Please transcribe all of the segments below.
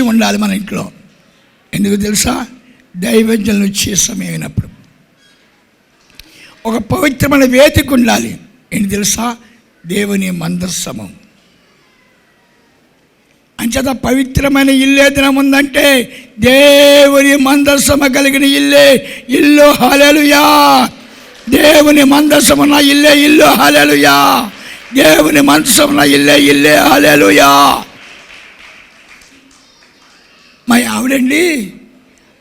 ఒక ఉండాలి మన ఇంట్లో. ఎందుకు తెలుసా? దైవజ్ఞులను వచ్చే సమయమైనప్పుడు ఒక పవిత్రమైన వేదిక ఉండాలి. ఏంటి తెలుసా? దేవుని మందస్సమం అంచేత పవిత్రమైన ఇల్లు ఏదైనా ఉందంటే దేవుని మందస్సమ కలిగిన ఇల్లే ఇల్లు. హలలుయా దేవుని మందస్సమ నా ఇల్లే ఇల్లు. హలలుయా దేవుని మందస్సమ నా ఇల్లే ఇల్లే. హలలుయా మా ఆవిడండి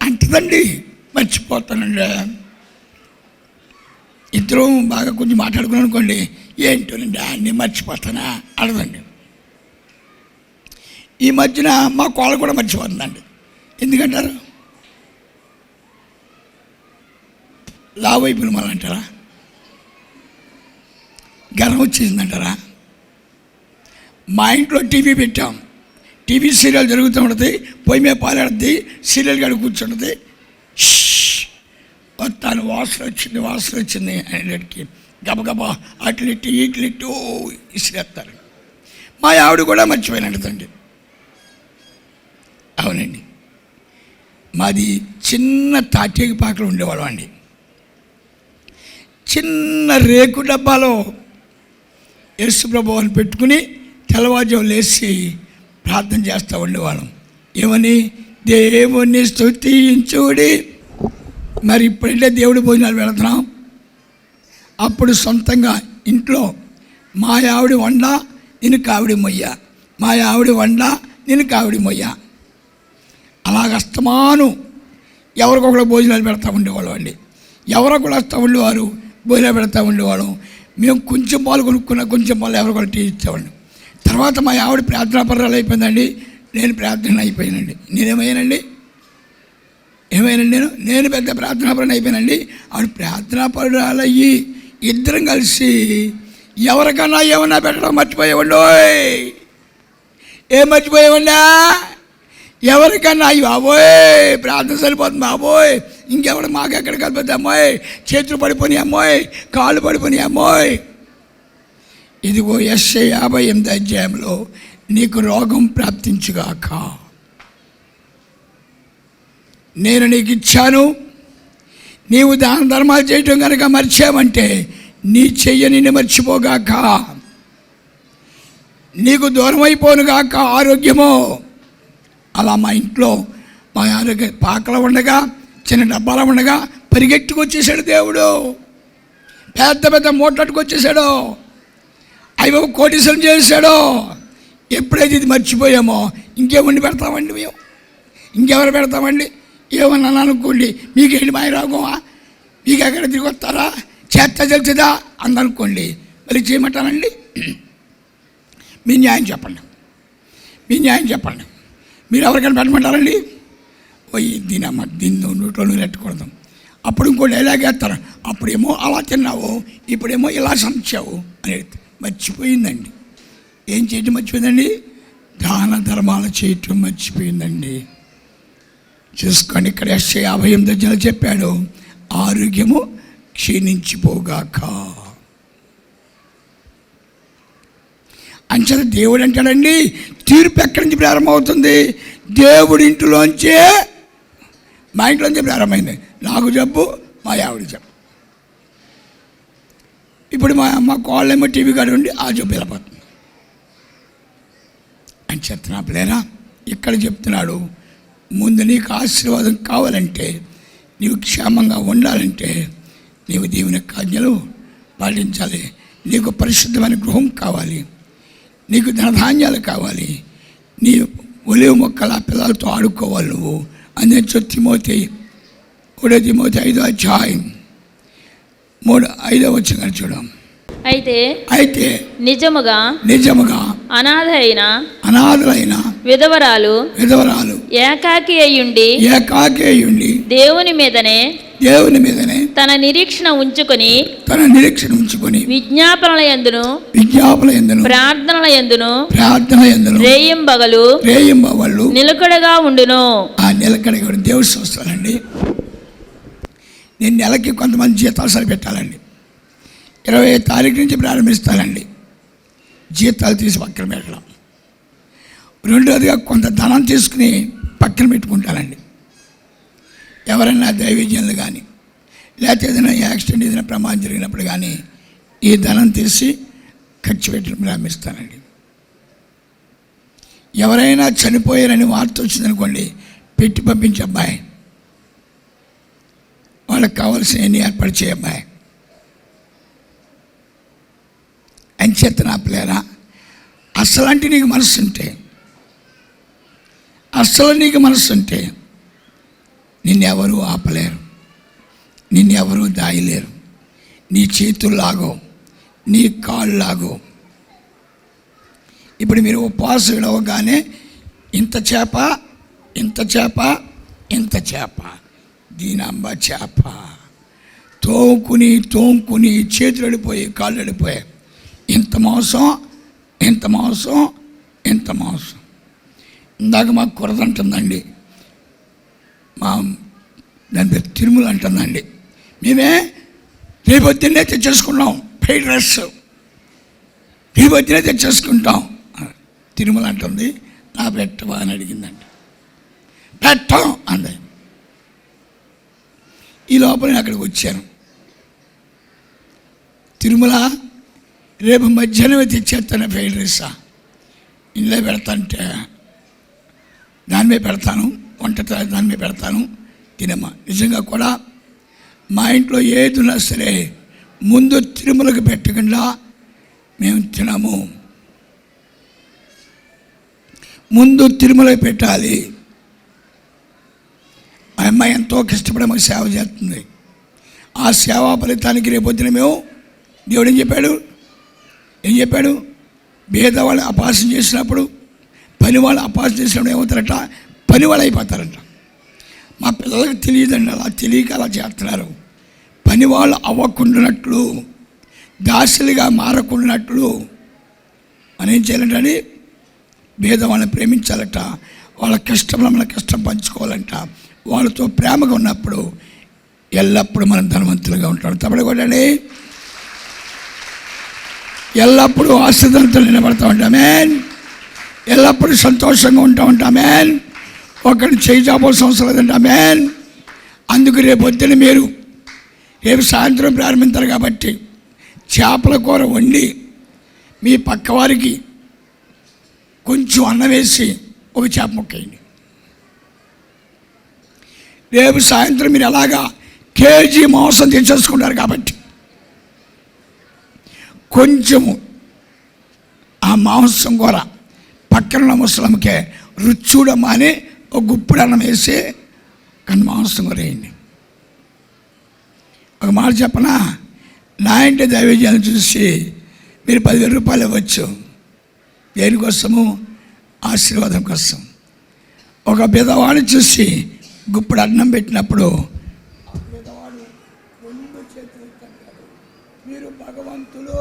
అంటదండి మర్చిపోతానండి. ఇద్దరం బాగా కొంచెం మాట్లాడుకున్నాం అనుకోండి ఏంటోనండి అన్నీ మర్చిపోతానా? అడదండి ఈ మధ్యన మా కోళ్ళ కూడా మర్చిపోతుందండి. ఎందుకంటారు? లావైపులు మళ్ళీ అంటారా? గర్వం వచ్చేసిందంటారా? మా ఇంట్లో టీవీ పెట్టాం. టీవీ సీరియల్ జరుగుతూ ఉంటుంది పొయ్యి మీద పాలాడుద్ది సీరియల్ కాడ కూర్చుంటుంది. తను వాసన వచ్చింది వాసన వచ్చింది అనేటికి గబగబా అట్లిట్టు ఇట్లిట్టు ఇసిరేస్తారు. మా ఆవిడ కూడా మర్చిపోయినట్టండి అవునండి. మాది చిన్న తాటేకి పాకలు ఉండేవాళ్ళం అండి. చిన్న రేకు డబ్బాలో యేసుప్రభు అని పెట్టుకుని తెల్లవారుజాము లేచి ప్రార్థన చేస్తూ ఉండేవాళ్ళం. ఏమని? దేవుని స్థుతించుడి మరి ఇప్పుడంటే దేవుడి భోజనాలు వెళుతున్నాం అప్పుడు సొంతంగా ఇంట్లో మా ఆవిడ వండ నేను కావిడి మొయ్య. మా ఆవిడ వండ నేను కావిడి మొయ్య. అలాగ అస్తమాను ఎవరికొకరు భోజనాలు పెడతా ఉండేవాళ్ళం అండి. ఎవరో కూడా వస్తూ ఉండేవారు భోజనాలు పెడతా ఉండేవాళ్ళం. మేము కొంచెం పాలు కొనుక్కున్న కొంచెం పాలు ఎవరికొకరు టీ ఇచ్చేవాళ్ళం. తర్వాత మా ఆవిడ ప్రార్థనాపరాలు అయిపోయిందండి. నేను ప్రార్థన అయిపోయానండి. నేనేమయ్యానండి? ఏమైనా నేను? నేను పెద్ద ప్రార్థనాపరణ అయిపోయానండి. ఆవిడ ప్రార్థనాపరాలు అయ్యి ఇద్దరం కలిసి ఎవరికన్నా ఏమన్నా పెట్టడం మర్చిపోయేవండి ఓయ్! ఏం మర్చిపోయేవండా ఎవరికన్నా అయ్యి బాబోయ్! ప్రార్థన సరిపోతుంది బాబోయ్! ఇంకెవడ మాకెక్కడ కలిపోతే అమ్మాయి? చేతులు పడిపోయి అమ్మాయి! కాళ్ళు పడిపోయి అమ్మాయి! ఇదిగో ఎస్ఏ యాభై ఎనిమిది అధ్యాయంలో నీకు రోగం ప్రాప్తించుగాక. నేను నీకు ఇచ్చాను నీవు దాన ధర్మాలు చేయటం కనుక మర్చావంటే నీ చెయ్య నిన్ను మర్చిపోగాక. నీకు దూరం అయిపోనుగాక ఆరోగ్యము. అలా మా ఇంట్లో మా ఆరోగ్య పాకలో ఉండగా చిన్న డబ్బాలు ఉండగా పరిగెట్టుకొచ్చేసాడు దేవుడు. పెద్ద పెద్ద మూటట్టుకొచ్చేసాడు అయ్యో కోటీశ్వరం చేశాడో. ఎప్పుడైతే ఇది మర్చిపోయామో ఇంకేమండి పెడతామండి మేము? ఇంకెవరు పెడతామండి? ఏమన్నా అనుకోండి మీకేంటి మాయరాగమా మీకు ఎక్కడ తిరిగి వస్తారా? చేత తెలుతుందా అందనుకోండి మరి చేయమంటానండి మీ న్యాయం చెప్పండి. మీ న్యాయం చెప్పండి. మీరు ఎవరికైనా పెట్టమంటారండి? పోయి దీని అమ్మ దీన్ని నోట్లో పెట్టకూడదు అప్పుడు ఇంకోటి ఎలాగేస్తారు అప్పుడేమో అలా తిన్నావు ఇప్పుడేమో ఇలా సంచావు అనేది మర్చిపోయిందండి. ఏం చేయటం మర్చిపోయిందండి? దాన ధర్మాలు చేయటం మర్చిపోయిందండి. చూసుకోండి ఇక్కడ ఎస్ఏ యాభై ఎనిమిది వచ్చిన చెప్పాడు ఆరోగ్యము క్షీణించిపోగాక. అంచేత దేవుడు అంటాడండి తీర్పు ఎక్కడి నుంచి ప్రారంభమవుతుంది? దేవుడి ఇంటిలోంచే మా ఇంట్లోంచి ప్రారంభమైంది. నాకు జబ్బు మా ఆవిడ జబ్బు. ఇప్పుడు మా అమ్మ కోళ్ళేమో టీవీ కాడ ఉండి ఆ జబ్బు వెళ్ళిపోతుంది. అని చెప్తున్నా ప్లేరా ఇక్కడ చెప్తున్నాడు ముందు నీకు ఆశీర్వాదం కావాలంటే నీవు క్షేమంగా ఉండాలంటే నీవు దేవుని కాజ్ఞలు పాటించాలి. నీకు పరిశుద్ధమైన గృహం కావాలి. నీకు ధనధాన్యాలు కావాలి. నీ ఒలివ మొక్కల పిల్లలతో ఆడుకోవాలి నువ్వు. అందుకే తిమోతి. మూడో తిమోతి ఐదో అధ్యాయం. మూడు ఐదో వచ్చిన చూడం. అయితే అయితే నిజముగా నిజముగా అనాథ అయిన అనాథులైన విధవరాలు విధవరాలు ఏకాకి అయ్యుండి ఏకాకేయుండి దేవుని మీదనే దేవుని మీదనే తన నిరీక్షణ ఉంచుకొని తన నిరీక్షణ ఉంచుకొని విజ్ఞాపనల ఎందును విజ్ఞాపన ఎందును ప్రార్థనల ఎందును ప్రార్థన ఎందును రేయింబగలు రేయింబ వాళ్ళు నిలకడగా ఉండును. ఆ నెలకడ కూడా దేవుడి సంస్థలండి నేను నెలకి కొంతమంది జీతాలు సరిపెట్టాలండి. ఇరవై తారీఖు నుంచి ప్రారంభిస్తానండి జీతాలు తీసి పక్కన పెట్టడం. రెండోదిగా కొంత ధనం తీసుకుని పక్కన పెట్టుకుంటానండి ఎవరైనా దైవజ్ఞులు కానీ లేకపోతే ఏదైనా యాక్సిడెంట్ ఏదైనా ప్రమాదం జరిగినప్పుడు కానీ ఈ ధనం తీసి ఖర్చు పెట్టడం ప్రారంభిస్తానండి ఎవరైనా చనిపోయారని వార్త వచ్చిందనుకోండి పెట్టి పంపించే అబ్బాయి వాళ్ళకి కావాల్సిన ఏర్పాటు చేయమ్మాయి అబ్బాయి అంచేత నా పిల్లరా అసలంటే నీకు మనసు ఉంటే అస్సలు నీకు మనసు ఉంటే నిన్నెవరూ ఆపలేరు నిన్నెవరూ దాయలేరు. నీ చేతులు లాగో నీ కాళ్ళు లాగో ఇప్పుడు మీరు ఉపవాసం విడవగానే ఇంత చేప ఇంత చేప ఇంత చేప. దీనంబ చేప. తోముకుని తోముకుని చేతులు అడిపోయి కాళ్ళు అడిపోయాయి ఇంత మోసం ఇంత మోసం ఇంత మోసం. ఇందాక మాకు కొరత అంటుందండి. మా దాని పేరు తిరుమల అంటుందండి. మేమే రేపొద్దున్నే తెచ్చేసుకున్నాం ఫ్రైడ్ రైస్. రేపొద్దునే తెచ్చేసుకుంటాం. తిరుమల అంటుంది. నా పెట్టవా అని అడిగిందండి పెట్టం అంది. ఈ లోపల నేను అక్కడికి వచ్చాను. తిరుమల రేపు మధ్యాహ్నమే తెచ్చేస్తాను ఫ్రైడ్ రైసా. ఇందులో పెడతాంటే దాని మీద పెడతాను వంట త- దాని మీద పెడతాను తినమ్మా. నిజంగా కూడా మా ఇంట్లో ఏది ఉన్నా సరే ముందు తిరుమలకు పెట్టకుండా మేము తినము. ముందు తిరుమల పెట్టాలి. ఆ అమ్మాయి ఎంతో కష్టపడి మాకు సేవ చేస్తుంది. ఆ సేవా ఫలితానికి రేపొద్దున మేము దేవుడు ఏం చెప్పాడు? ఏం చెప్పాడు? భేదవాళ్ళు అపాసం చేసినప్పుడు పని వాళ్ళు అపాసం చేసినప్పుడు ఏమవుతారట? పని వాళ్ళు అయిపోతారంట. మా పిల్లలకు తెలియదండి అలా తెలియక అలా చేస్తున్నారు. పని వాళ్ళు అవ్వకుండానట్లు దాసులుగా మారకుండానట్లు మనం ఏం చేయాలంటే భేదవాళ్ళని ప్రేమించాలట. వాళ్ళ కష్టంలో మన కష్టం పంచుకోవాలంట. వాళ్ళతో ప్రేమగా ఉన్నప్పుడు ఎల్లప్పుడూ మనం ధనవంతులుగా ఉంటాం తప్పడు కూడా ఎల్లప్పుడూ ఆశ్రదంతులు నిలబడతా ఉంటామే ఎల్లప్పుడూ సంతోషంగా ఉంటా ఉంటామే ఒకరిని చేయి చాపోవాల్సిన అవసరం లేదంటామే అందుకు రేపు వద్దని మీరు రేపు సాయంత్రం ప్రారంభించారు కాబట్టి చేపల కూర వండి మీ పక్కవారికి కొంచెం అన్నం వేసి ఒక చేప ముక్కేయండి రేపు సాయంత్రం మీరు ఎలాగా కేజీ మాంసం తెచ్చేసుకుంటారు కాబట్టి. కొంచెము ఆ మాంసం కూర పక్కన ముసలంకే రుచూడమ్మా అని ఒక గుప్పుడు అన్నం వేసి కానీ మాంసం కూర వేయండి. ఒక మాట చెప్పనా? నా ఇంటి దైవజ్ఞానం చూసి మీరు పదివేల రూపాయలు ఇవ్వచ్చు. దేనికోసము? ఆశీర్వాదం కోసం. ఒక బీదవాడిని చూసి గుప్పుడు అన్నం పెట్టినప్పుడు రెండు చేతులు. మీరు భగవంతులు.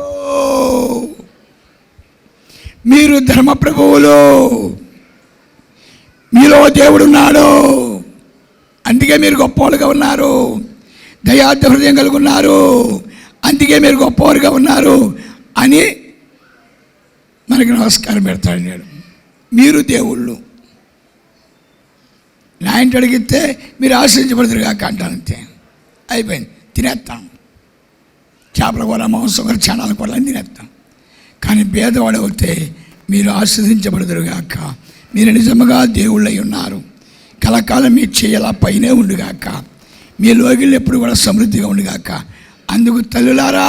మీరు ధర్మప్రభువులు. మీలో దేవుడున్నాడు. అందుకే మీరు గొప్పవాళ్ళుగా ఉన్నారు. దయార్థ హృదయం కలిగి ఉన్నారు. అందుకే మీరు గొప్పవారుగా ఉన్నారు అని మనకి నమస్కారం పెడతాడు నేను. మీరు దేవుళ్ళు. నా ఇంటి అడిగితే మీరు ఆశ్రయించబడతారు కాక అంటాను అంతే. అయిపోయింది. తినేస్తాం చేపల కూర మాంసం కూర చనాల కూర అన్నీ తినేస్తాం కానీ పేదవాడు అవుతే మీరు ఆస్వాదించబడదురు గాక మీరు నిజముగా దేవుళ్ళై ఉన్నారు. కలకాలం మీ చేయలా పైనే ఉండుగాక మీ లోగిళ్ళు ఎప్పుడు కూడా సమృద్ధిగా ఉండుగాక అందుకు తల్లులారా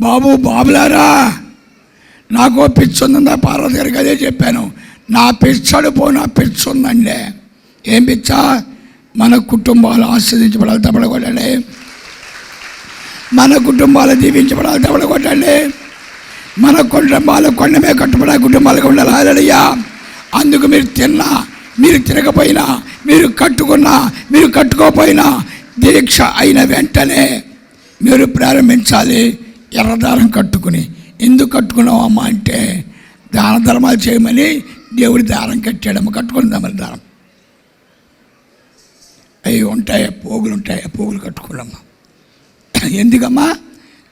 బాబు బాబులారా నాకు పిచ్చు ఉందా పార్వతి గారికి అదే చెప్పాను. నా పిచ్చడు పో నా పిచ్చి ఉందండి ఏం పిచ్చ? మన కుటుంబాలు ఆస్వాదించబడాలి తప్పడగొట్టండి మన కుటుంబాలు దీవించబడాలి తప్పడగొట్టండి మన కుటుంబాలు కొండమే కట్టుబడ కుటుంబాలకు ఉండాలి. హాలయ్యా అందుకు మీరు తిన్నా మీరు తినకపోయినా మీరు కట్టుకున్నా మీరు కట్టుకోకపోయినా దీక్ష అయిన వెంటనే మీరు ప్రారంభించాలి. ఎర్రదారం కట్టుకుని. ఎందుకు కట్టుకున్నామమ్మా అంటే దాన ధర్మాలు చేయమని దేవుడి దారం కట్టాడమ్మ కట్టుకుని దాని దారం. అవి ఉంటాయా? పోగులు ఉంటాయి? ఆ పోగులు కట్టుకోడమ్మా ఎందుకమ్మా?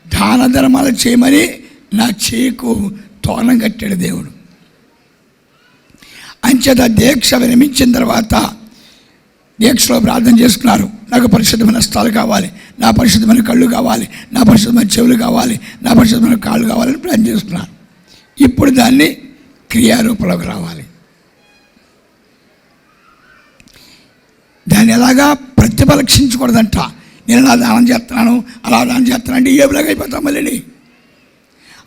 దాన ధర్మాలు చేయమని నా చేకు తోనం కట్టాడు దేవుడు. అంచేత దీక్ష విరమించిన తర్వాత దీక్షలో ప్రార్థన చేసుకున్నారు. నాకు పరిశుద్ధమైన స్థలాలు కావాలి నా పరిశుద్ధమైన కళ్ళు కావాలి నా పరిశుద్ధమైన చెవులు కావాలి నా పరిశుద్ధమైన కాళ్ళు కావాలని ప్రార్థన చేసుకున్నారు. ఇప్పుడు దాన్ని క్రియారూపంలోకి రావాలి. దాన్ని ఎలాగా ప్రతిపరీక్షించకూడదంట నేను అలా దానం చేస్తున్నాను అలా దానం చేస్తున్నాను అంటే ఏబులాగా అయిపోతాం మళ్ళీ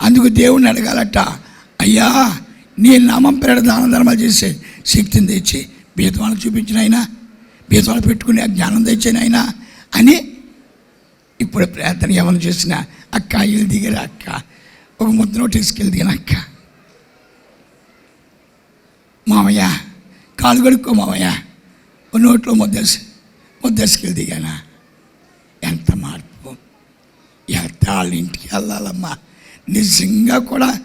అందుకు దేవుణ్ణి అడగాలట అయ్యా నీ నామం పేరు దాన ధర్మాలు చేసే శక్తిని తెచ్చి బీతవాళ్ళు చూపించిన అయినా బీతవాళ్ళు పెట్టుకునే జ్ఞానం తెచ్చిన అయినా అని ఇప్పుడు ప్రార్థన ఏమైనా చేసిన అక్క ఇల్లు దిగిన అక్క. ఒక ముద్ద నోటీసుకెళ్ళి దిగిన అక్క. మామయ్య కాలు కడుక్కో మామయ్య. నోట్లో ముద్దేసి ముద్దేసుకెళ్ళి దిగానా? ఎంత మార్పు. ఎంత వాళ్ళ ఇంటికి వెళ్ళాలమ్మా. నిజంగా కూడా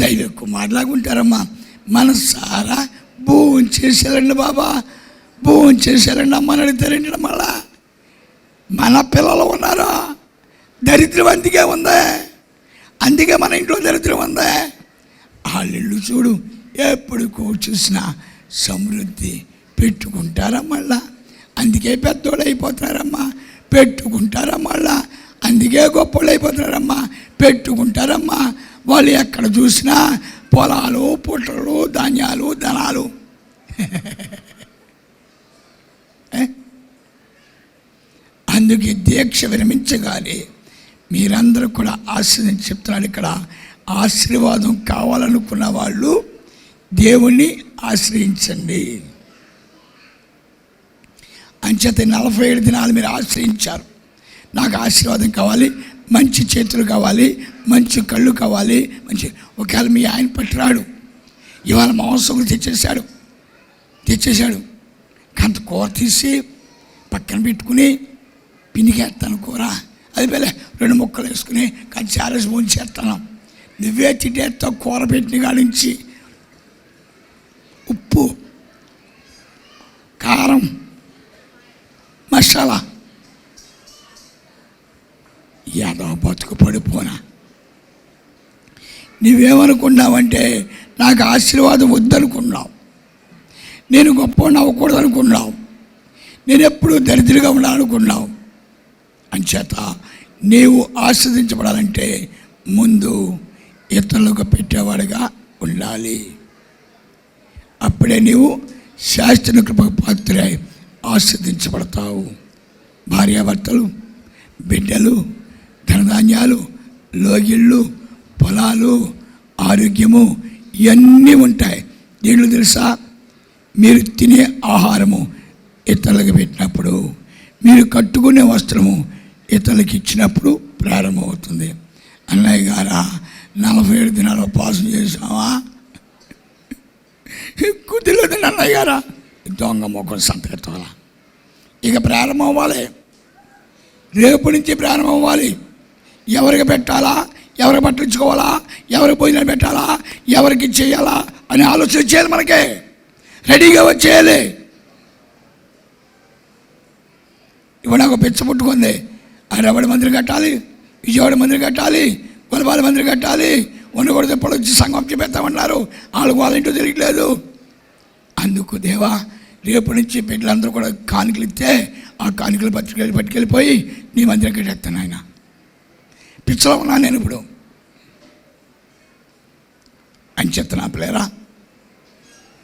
దైవ కుమారులాగా ఉంటారమ్మా. మన సారా భూమి బాబా. భూం చేసేయాలండి అమ్మని అడుగుతారండి మళ్ళా మన పిల్లలు ఉన్నారా? దరిద్రం అందుకే ఉందే. అందుకే మన ఇంట్లో దరిద్రం ఉందే. వాళ్ళిళ్ళు చూడు ఎప్పుడు చూసినా సమృద్ధి పెట్టుకుంటారా మళ్ళా? అందుకే పెద్దోళ్ళు అయిపోతారమ్మా పెట్టుకుంటారా మళ్ళా? అందుకే గొప్పలు అయిపోతారమ్మా పెట్టుకుంటారమ్మా. వాళ్ళు ఎక్కడ చూసినా పొలాలు పుట్టలు ధాన్యాలు ధనాలు. అందుకే దీక్ష విరమించగానే మీరందరూ కూడా ఆశ్రయించి చెప్తున్నాడు ఇక్కడ. ఆశీర్వాదం కావాలనుకున్న వాళ్ళు దేవుణ్ణి ఆశ్రయించండి. అంచేత నలభై ఏడు దినాలు మీరు ఆశ్రయించారు. నాకు ఆశీర్వాదం కావాలి మంచి చేతులు కావాలి మంచి కళ్ళు కావాలి మంచి ఒకవేళ మీ ఆయన పట్టురాడు ఇవాళ మాంసం తెచ్చేశాడు తెచ్చేశాడు. కంత కూర తీసి పక్కన పెట్టుకుని పినికేస్తాను కూర. అది వెళ్ళే రెండు ముక్కలు వేసుకుని కానీ చారేసి చేస్తాను నువ్వే తిట్టేస్తావు కూర పెట్టిన కాడించి ఉప్పు కారం చాలా ఏదో బతుకు పడిపోనా? నువ్వేమనుకున్నావంటే నాకు ఆశీర్వాదం వద్దనుకున్నావు. నేను గొప్ప నవ్వకూడదు అనుకున్నావు నేను ఎప్పుడూ దరిద్రగా ఉండాలనుకున్నావు. అంచేత నీవు ఆస్వాదించబడాలంటే ముందు ఇతరులకు పెట్టేవాడిగా ఉండాలి. అప్పుడే నీవు శాస్త్ర కృపకు పాత్రే ఆస్వాదించబడతావు. భార్యాభర్తలు బిడ్డలు ధనధాన్యాలు లోగిళ్ళు పొలాలు ఆరోగ్యము ఇవన్నీ ఉంటాయి. దీంట్లో తెలుసా? మీరు తినే ఆహారము ఇతరులకు పెట్టినప్పుడు మీరు కట్టుకునే వస్త్రము ఇతరులకు ఇచ్చినప్పుడు ప్రారంభమవుతుంది. అన్నయ్య గారా నలభై ఏడు దినాలు పాసం చేసావా కుదిలేదు అన్నయ్య గారా? దొంగ ముఖం సంతకెత్తాలా ఇక ప్రారంభం అవ్వాలి రేపు నుంచి ప్రారంభం అవ్వాలి ఎవరికి పెట్టాలా? ఎవరికి పట్టించుకోవాలా? ఎవరికి భోజనం పెట్టాలా? ఎవరికి చేయాలా? అని ఆలోచన చేయాలి మనకే. రెడీగా వచ్చేయాలి. ఇప్పుడు నాకు పిచ్చ పుట్టుకుంది. హైదరాబాద్ మందిరం కట్టాలి. విజయవాడ మందిరం కట్టాలి. కొలబాల మందిరం కట్టాలి. ఉండకూడదు ఎప్పుడు వచ్చి సంఘం చెప్పేస్తామన్నారు వాళ్ళకు వాళ్ళ ఇంటో తెలియట్లేదు అందుకు దేవా రేపటి నుంచి బిడ్డలందరూ కూడా కానుకలు ఇస్తే ఆ కానుకలు పట్టుకెళ్ళి పట్టుకెళ్ళిపోయి నీ మందిరం కట్టేస్తాను ఆయన. పిచ్చలో ఉన్నాను నేను ఇప్పుడు. అని చెప్తున్నా పిల్లరా.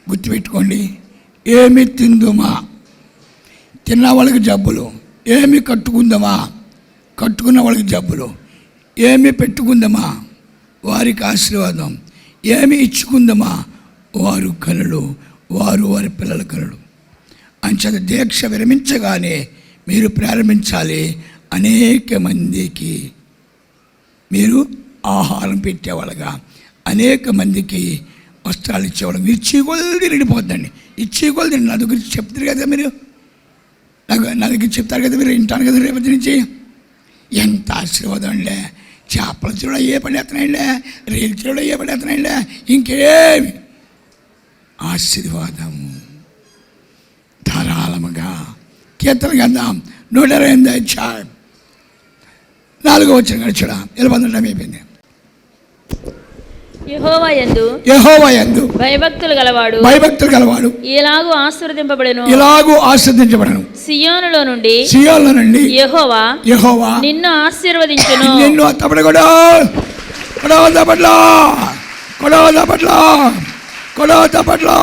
గుర్తుపెట్టుకోండి ఏమి తిందుమా? తిన్న వాళ్ళకి జబ్బులు ఏమి కట్టుకుందామా? కట్టుకున్న వాళ్ళకి జబ్బులు ఏమి పెట్టుకుందామా? వారికి ఆశీర్వాదం ఏమి ఇచ్చుకుందామా? వారు కలలు వారు వారి పిల్లల కలలు. అంచేత దీక్ష విరమించగానే మీరు ప్రారంభించాలి అనేక మందికి. మీరు ఆహారం పెట్టేవాళ్ళగా అనేక మందికి వస్త్రాలు ఇచ్చేవాళ్ళు మీరు చీకొలది నిండిపోద్దండి. ఈ చీకొలది నా దగ్గర చెప్తారు కదా మీరు? నాకు నా దగ్గర చెప్తారు కదా మీరు? వింటాను కదా రేపటి నుంచి? ఎంత ఆశీర్వాదం అండి. చేపల చూడ ఏ పని ఎత్తనండి రేలు చూడ ఏ పని ఎత్తనండి ఇంకేమి? ఆశీర్వాదము. ధారాళముగా కీర్తన గంధం నూట ఇరవై ఎనిమిది అధ్యాయం. నాలుగో వచ్చిన గడిచడా ఇలా పొందడం అయిపోయింది. యెహోవా యందు యహోవయందు భయభక్తులు గలవాడు భయభక్తులు గలవాడు ఇలాగూ ఆశీర్వదింపబడెను ఇలాగూ సియోనులో నుండి నుండి యెహోవా యహోవా నిన్ను ఆశీర్వదించును. నిన్ను తప్పడు కూడా కొడవ తప్పట్లా కొడవ తప్పట్లా కొడవ తప్పట్లా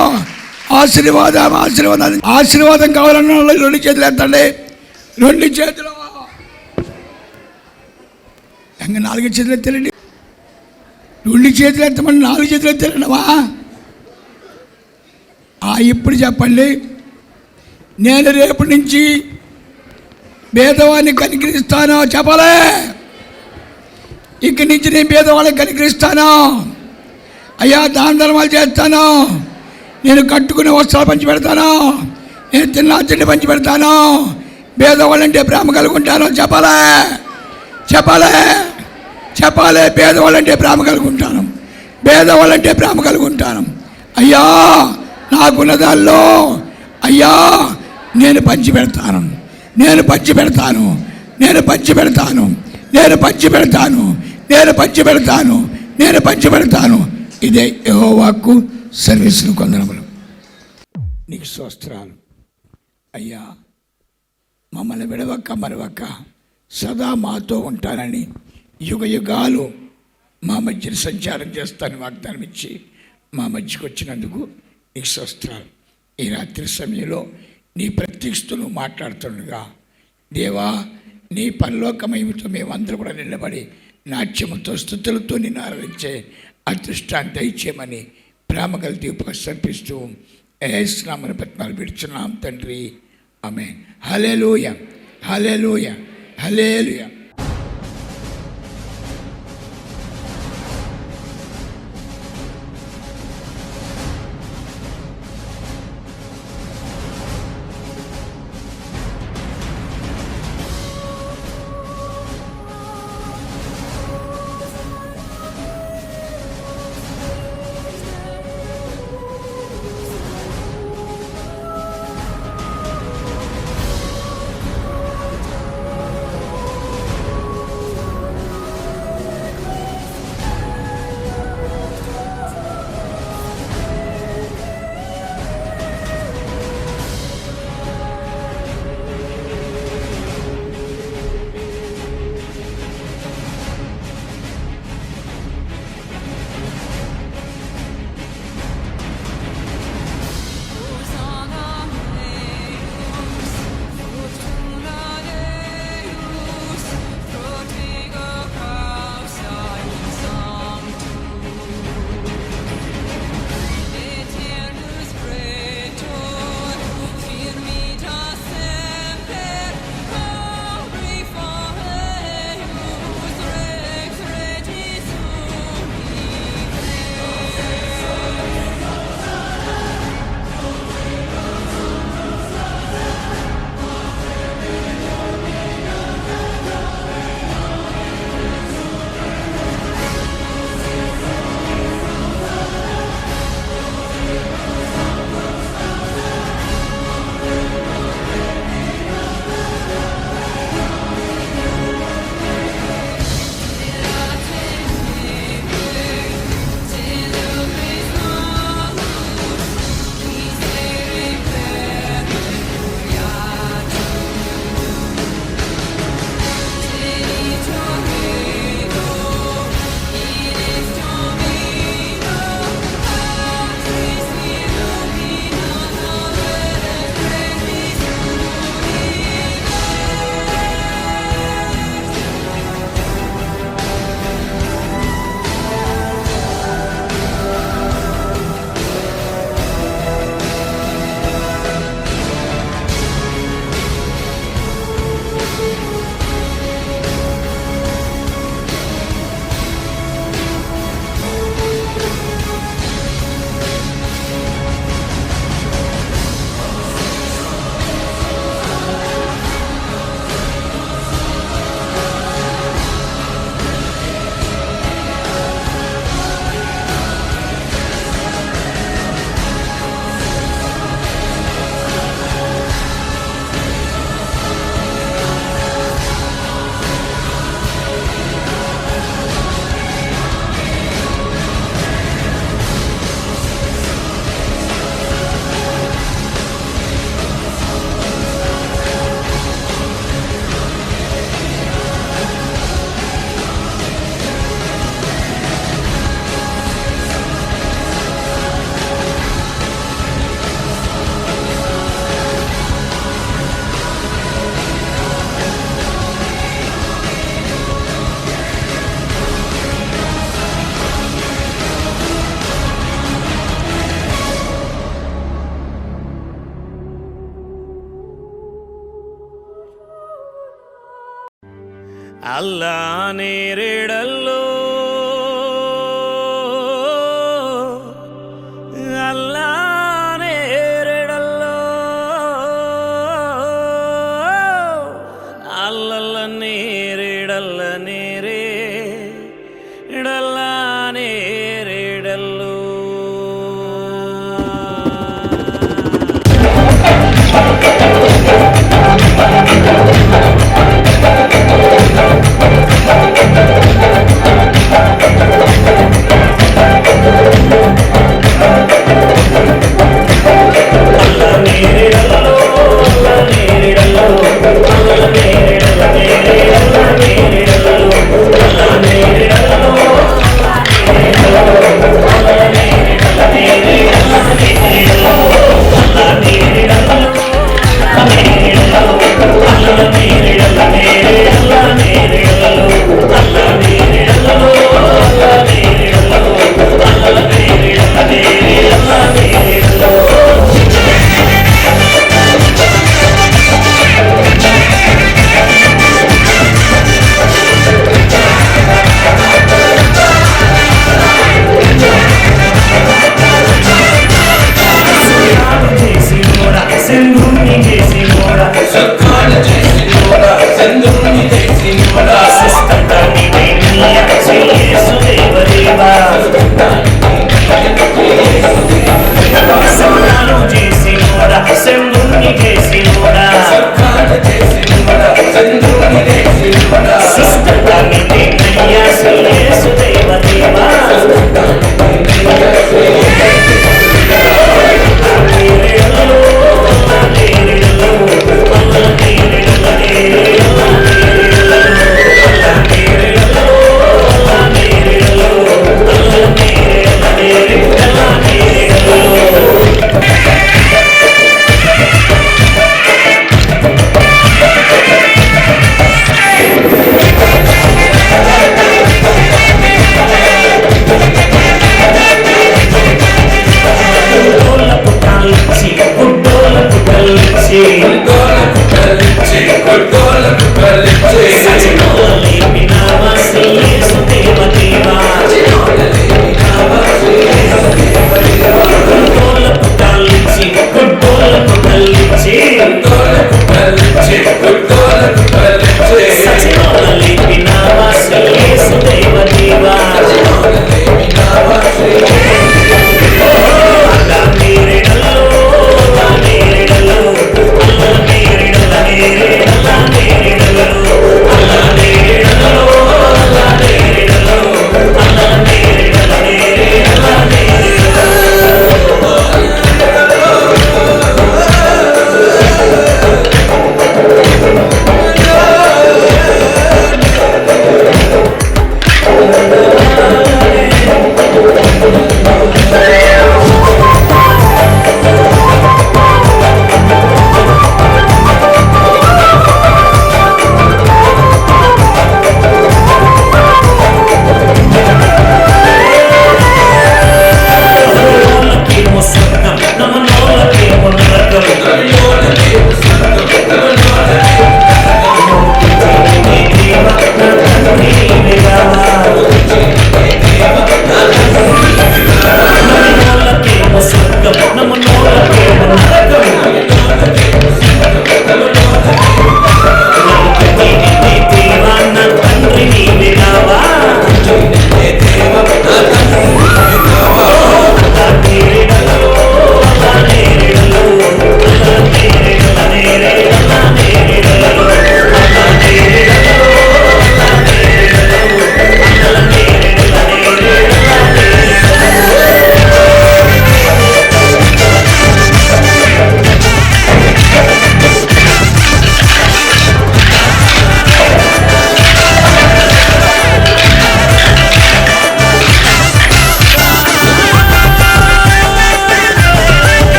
ఆశీర్వాదం ఆశీర్వాదం ఆశీర్వాదం కావాలన్న రెండు చేతులు ఎత్తండి. రెండు చేతులు. ఇంకా నాలుగు చేతులు ఎత్తారండి రెండు చేతులు ఎత్తమని నాలుగు చేతులు ఎత్తారండవా ఆ ఇప్పుడు చెప్పండి. నేను రేపటి నుంచి భేదవాన్ని కనికరిస్తాను. చెప్పలే. ఇక్కడి నుంచి నేను పేదవాళ్ళకి కనికరిస్తాను. అయ్యా దాన ధర్మాలు చేస్తాను. నేను కట్టుకునే వస్త్రాలు పంచి పెడతాను? నేను తిన్న తిండి పంచి పెడతాను? పేదవాళ్ళంటే ప్రేమ కలుగుంటాను? చెప్పలే? చెప్పలే? చెప్పాలే? పేదవాళ్ళంటే ప్రేమ కలుగుంటాను. పేదవాళ్ళంటే ప్రేమ కలుగుంటాను. అయ్యా నాకున్న దానిలో అయ్యా నేను పంచి పెడతాను. నేను పంచి పెడతాను. నేను పంచి పెడతాను. నేను పంచి పెడతాను. నేను పంచి పెడతాను. నేను పంచి పెడతాను. ఇదే యెహోవాకు సర్వీసులు కొందరములు. నీకు స్వస్త్రాలు అయ్యా మమ్మల్ని విడవక్క మరవక్క సదా మాతో ఉంటానని యుగ యుగాలు మా మధ్యన సంచారం చేస్తాను వాగ్దానం ఇచ్చి మా మధ్యకు వచ్చినందుకు నీకు స్వస్త్రాలు ఈ రాత్రి సమయంలో నీ ప్రత్యక్షతను మాట్లాడుతుండగా దేవా నీ పరలోకమయముతో మేమందరూ కూడా నిలబడి నాట్యముతో స్థుతులతో నిన్ను ఆరాధించే అదృష్టాన్ని దయచేయమని ప్రేమ కలిసి ఉపసర్పిస్తూ ఏసునామని పద్మాలు విడుచున్నాం తండ్రి ఆమె హలేలుయ హలేలుయ హలేలుయ